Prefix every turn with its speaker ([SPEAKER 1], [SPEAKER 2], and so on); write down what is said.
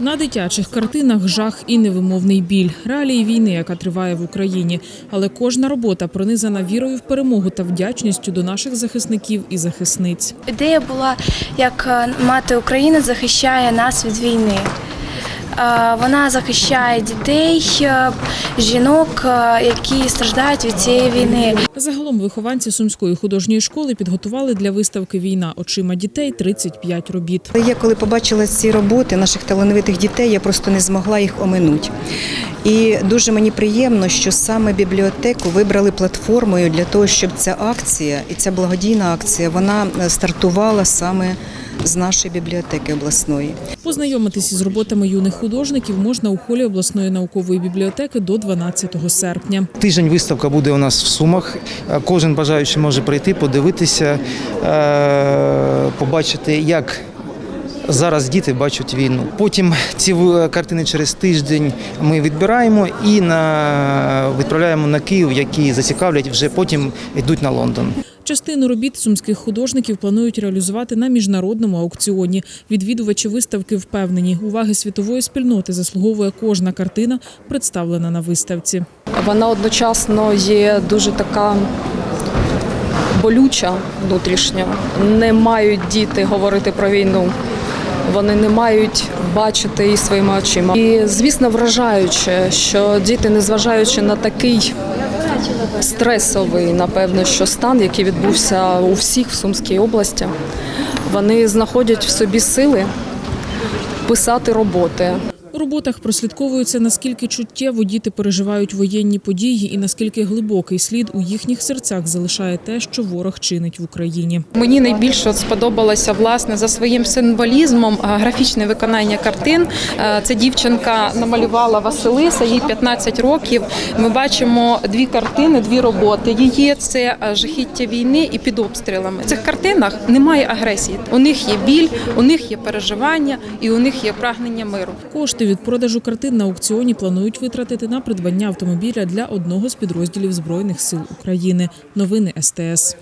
[SPEAKER 1] На дитячих картинах жах і невимовний біль, реалії війни, яка триває в Україні. Але кожна робота пронизана вірою в перемогу та вдячністю до наших захисників і захисниць.
[SPEAKER 2] Ідея була, як е, мати України захищає нас від війни. Е, Вона захищає дітей, е, жінок, е, які страждають від цієї війни.
[SPEAKER 1] Загалом вихованці сумської художньої школи підготували для виставки Війна очима дітей 35 робіт.
[SPEAKER 3] Я коли побачила ці роботи наших талановитих дітей, я просто не змогла їх оминути. І дуже мені приємно, що саме бібліотеку вибрали платформою для того, щоб ця акція і ця благодійна акція вона стартувала саме з нашої бібліотеки обласної.
[SPEAKER 1] Познайомитись із роботами юних художників можна у холі обласної наукової бібліотеки до 12 серпня.
[SPEAKER 4] Тиждень виставка буде у нас в Сумах. Е, Кожен бажаючий може прийти, подивитися, е, побачити, як зараз діти бачать війну. Потім ці в- картини через тиждень ми відбираємо і на, відправляємо на Київ, які зацікавлять, вже потім йдуть на Лондон.
[SPEAKER 1] Частину робіт сумських художників планують реалізувати на міжнародному аукціоні. Відвідувачі виставки впевнені, уваги світової спільноти заслуговує кожна картина, представлена на виставці.
[SPEAKER 5] Вона одночасно є дуже така болюча внутрішньо. Не мають діти говорити про війну. Вони не мають бачити її своїми очима. І звісно, вражаюче, що діти, незважаючи на такий стресовий, напевно, що стан, який відбувся у всіх в Сумській області, вони знаходять в собі сили писати роботи.
[SPEAKER 1] У роботах прослідковується, наскільки чуттєво діти переживають воєнні події і наскільки глибокий слід у їхніх серцях залишає те, що ворог чинить в Україні.
[SPEAKER 6] Мені найбільше сподобалося власне за своїм символізмом графічне виконання картин. Е, Це дівчинка намалювала Василиса, їй 15 років. Ми бачимо дві картини, дві роботи. Її це е, жахіття війни і під обстрілами. В цих картинах немає агресії. У них є біль, у них є переживання і у них є прагнення миру.
[SPEAKER 1] Від продажу картин на аукціоні планують витратити на придбання автомобіля для одного з підрозділів збройних сил України. Новини СТС.